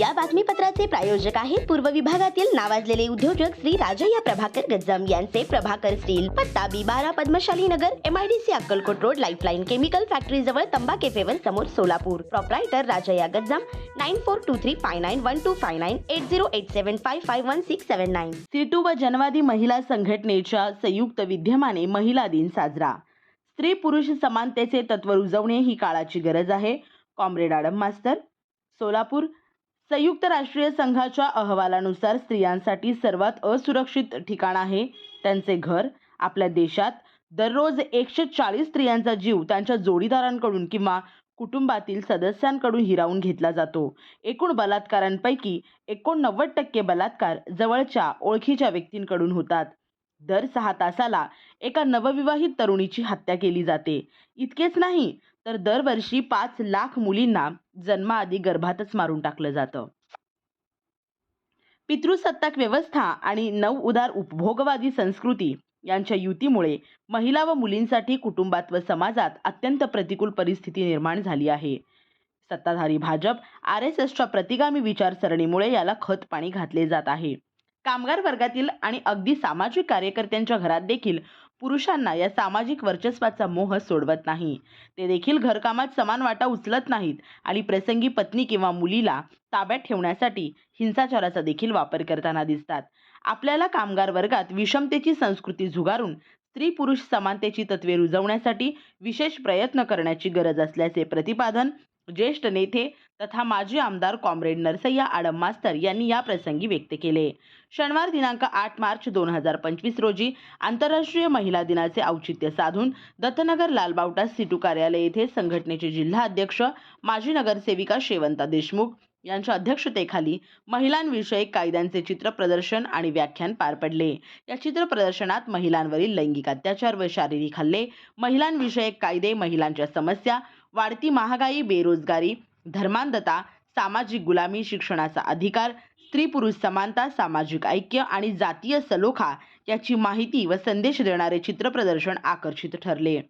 या बातमीपत्राचे प्रायोजक आहेत पूर्व विभागातील नावाजलेले उद्योजक श्री राजय्या प्रभाकर गज्जम यांचे प्रभाकर स्टील पत्ता बी बारा Padmashali Nagar MIDC Akkalkot road lifeline chemical factory जवळ तंबा केफेवर समोर Solapur. Proprietor Rajayya Gajjam nine four two three five nine one two five nine eight zero eight seven five five one six seven nine CITU व जनवादी महिला संघटनेच्या संयुक्त विद्यमाने महिला दिन साजरा. स्त्री पुरुष समानतेचे तत्व रुजवणे ही काळाची गरज आहे. कॉम्रेड आडम मास्तर सोलापूर संयुक्त राष्ट्रीय संघाच्या अहवालानुसार स्त्रियांसाठी सर्वात असुरक्षित ठिकाण आहे. त्यांचे घर आपल्या देशात दररोज एकशे चाळीस स्त्रियांचा जीव त्यांच्या जोडीदारांकडून किंवा कुटुंबातील सदस्यांकडून हिरावून घेतला जातो. एकूण बलात्कारांपैकी एकोणनव्वद टक्के बलात्कार जवळच्या ओळखीच्या व्यक्तींकडून होतात. दर सहा तासाला एका नवविवाहित तरुणीची हत्या केली जाते. इतकेच नाही तर दरवर्षी पाच लाख मुलींना जन्माआधी गर्भातच मारून टाकलं जातं. पितृसत्ताक व्यवस्था आणि नव उदार उपभोगवादी संस्कृती यांच्या युतीमुळे महिला व मुलींसाठी कुटुंबात व समाजात अत्यंत प्रतिकूल परिस्थिती निर्माण झाली आहे. सत्ताधारी भाजप आर एस एसच्या प्रतिगामी विचारसरणीमुळे याला खत पाणी घातले जात आहे. कामगार वर्गातील आणि अगदी सामाजिक कार्यकर्त्यांच्या घरात देखील पुरुषांना या सामाजिक वर्चस्वाचा मोह सोडवत नाही. ते देखील घरकामात समान वाटा उचलत नाहीत आणि प्रसंगी पत्नी किंवा मुलीला ताब्यात ठेवण्यासाठी हिंसाचाराचा देखील वापर करताना दिसतात. आपल्याला कामगार वर्गात विषमतेची संस्कृती झुगारून स्त्री पुरुष समानतेची तत्वे रुजवण्यासाठी विशेष प्रयत्न करण्याची गरज असल्याचे प्रतिपादन ज्येष्ठ नेते तथा माजी आमदार कॉम्रेड नरसय्या आडम मास्तर यांनी या प्रसंगी व्यक्त केले. शनिवार दिनांक आठ मार्च दोन हजार पंचवीस रोजी आंतरराष्ट्रीय महिला दिनाचे औचित्य साधून दत्तनगर लालबावटा सिटू कार्यालय येथे संघटनेचे जिल्हा अध्यक्ष माजी नगरसेविका शेवंता देशमुख यांच्या अध्यक्षतेखाली महिलांविषयक कायद्यांचे चित्र प्रदर्शन आणि व्याख्यान पार पडले. या चित्र प्रदर्शनात महिलांवरील लैंगिक अत्याचार व शारीरिक हल्ले महिलांविषयक कायदे महिलांच्या समस्या वाढती महागाई बेरोजगारी धर्मांधता सामाजिक गुलामी शिक्षणाचा अधिकार स्त्री पुरुष समानता सामाजिक ऐक्य आणि जातीय सलोखा याची माहिती व संदेश देणारे चित्रप्रदर्शन आकर्षित ठरले.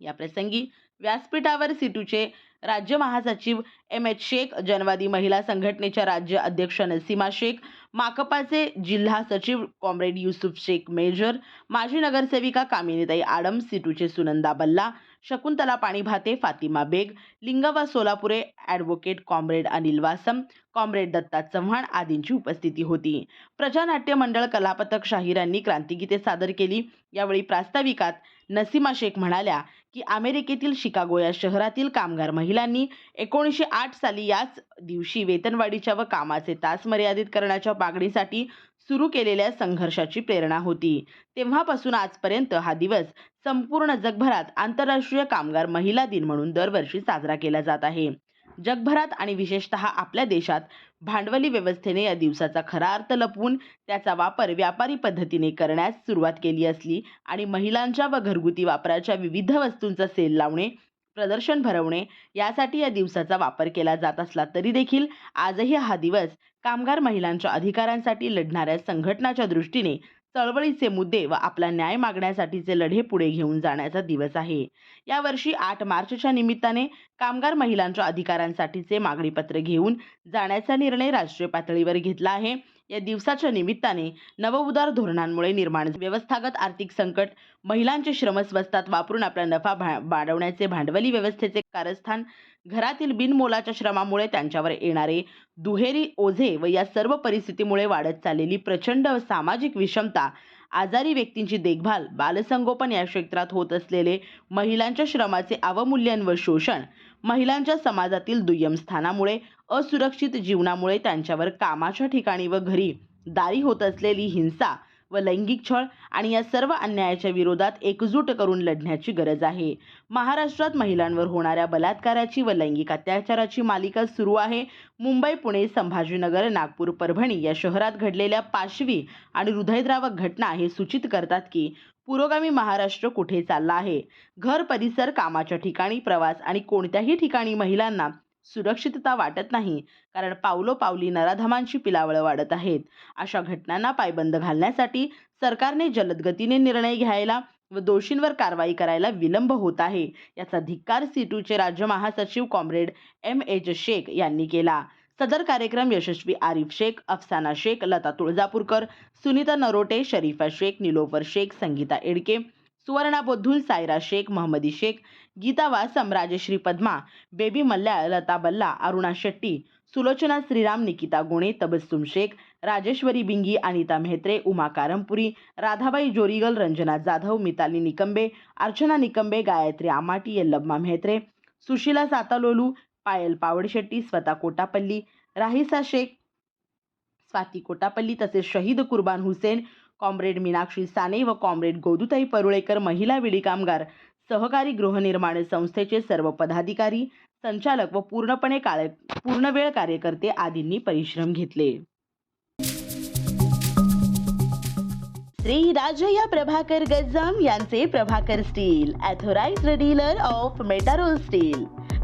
या प्रसंगी व्यासपीठावर सिटूचे राज्य महासचिव एम एच शेख जनवादी महिला संघटनेच्या राज्य अध्यक्ष नसीमा शेख माकपाचे जिल्हा सचिव कॉम्रेड युसुफ शेख मेजर माजी नगरसेविका कामिनीताई Adam सिटूचे Sunanda Balla Shakuntala Panibhate Fatima Baig Lingava Solapure advocate comrade Anil Wasam comrade Datta Chavan आदींची उपस्थिती होती. प्रजानाट्य मंडळ कलापथक शाहिरांनी क्रांतिगीते सादर केली. यावेळी प्रास्ताविकात नसीमा शेख म्हणाल्या की अमेरिकेतील शिकागो या शहरातील कामगार महिलांनी एकोणीसशे आठ साली याच दिवशी वेतनवाढीच्या व कामाचे तास मर्यादित करण्याच्या मागणीसाठी सुरू केलेल्या संघर्षाची प्रेरणा होती. तेव्हापासून आजपर्यंत हा दिवस संपूर्ण जगभरात आंतरराष्ट्रीय कामगार महिला दिन म्हणून दरवर्षी साजरा केला जात आहे. जगभरात आणि विशेषतः आपल्या देशात भांडवली व्यवस्थेने या दिवसाचा खरा अर्थ लपवून त्याचा वापर व्यापारी पद्धतीने करण्यास सुरुवात केली असली आणि महिलांच्या व घरगुती वापराच्या विविध वस्तूंचा सेल लावणे प्रदर्शन भरवणे यासाठी या दिवसाचा वापर केला जात असला तरी देखील आजही हा दिवस कामगार महिलांच्या अधिकारांसाठी लढणाऱ्या संघटनाच्या दृष्टीने चळवळीचे मुद्दे व आपला न्याय मागण्यासाठीचे लढे पुढे घेऊन जाण्याचा दिवस आहे. यावर्षी आठ मार्चच्या निमित्ताने कामगार महिलांच्या अधिकारांसाठीचे मागणीपत्र घेऊन जाण्याचा निर्णय राष्ट्रीय पातळीवर घेतला आहे. या दिवसाच्या निमित्ताने नवउदार धोरणांमुळे निर्माण व्यवस्थागत आर्थिक संकट महिलांचे श्रमस्वस्तात वापरून आपला नफा भा वाढवण्याचे भांडवली व्यवस्थेचे कारस्थान घरातील बिनमोलाच्या श्रमामुळे त्यांच्यावर येणारे दुहेरी ओझे व या सर्व परिस्थितीमुळे वाढत चाललेली प्रचंड सामाजिक विषमता आजारी व्यक्तींची देखभाल बालसंगोपन या क्षेत्रात होत असलेले महिलांच्या श्रमाचे अवमूल्यन व शोषण महिलांच्या समाजातील दुय्यम स्थानामुळे असुरक्षित जीवनामुळे त्यांच्यावर कामाच्या ठिकाणी व घरी दारी होत असलेली हिंसा व लैंगिक छळ आणि या सर्व अन्यायाच्या विरोधात एकजूट करून लढण्याची गरज आहे. महाराष्ट्रात महिलांवर होणाऱ्या बलात्काराची व लैंगिक अत्याचाराची मालिका सुरू आहे. मुंबई पुणे संभाजीनगर नागपूर परभणी या शहरात घडलेल्या पाशवी आणि हृदयद्रावक घटना हे सूचित करतात की पुरोगामी महाराष्ट्र कुठे चालला आहे. घर परिसर कामाच्या ठिकाणी प्रवास आणि कोणत्याही ठिकाणी महिलांना सुरक्षितता वाटत नाही. कारण पावलोपावली नराधमांची पिलावळ वाढत आहेत. अशा घटनांना पायबंद घालण्यासाठी सरकारने जलदगतीने निर्णय घ्यायला व दोषींवर कारवाई करायला विलंब होत आहे. याचा धिक्कार सीटूचे राज्य महासचिव कॉम्रेड एम एच शेख यांनी केला. सदर कार्यक्रम यशस्वी आरिफ शेख अफसाना शेख लता तुळजापूरकर सुनीता नरोटे शरीफा शेख निलोफर शेख संगीता एडके सुवर्णा सायरा शेख महमदी शेख गीतावा वासम राजश्री पद्मा बेबी मल्ल्या लता बल्ला अरुणा शेट्टी सुलोचना श्रीराम निकिता गोणे तबस्सुम शेख राजेश्वरी बिंगी अनिता म्हेत्रे उमा कारमपुरी राधाबाई जोरीगल रंजना जाधव मिताली निकंबे अर्चना निकंबे गायत्री आमाटी यल्लम्मा म्हेत्रे सुशीला सातालोलू पायल पावडशेट्टी स्वतः कोटापल्ली राहिसा शेख स्वाती कोटापल्ली तसेच शहीद कुर्बान हुसेन कॉम्रेड मीनाक्षी साने व कॉम्रेड गोदुताई परुळेकर महिला विडी कामगार सहकारी गृहनिर्माण संस्थेचे सर्व पदाधिकारी संचालक व पूर्णपणे काळ पूर्णवेळ कार्यकर्ते आदींनी परिश्रम घेतले. श्री राजया प्रभाकर गज्जाम यांचे Prabhakar steel authorized dealer of Metarol steel.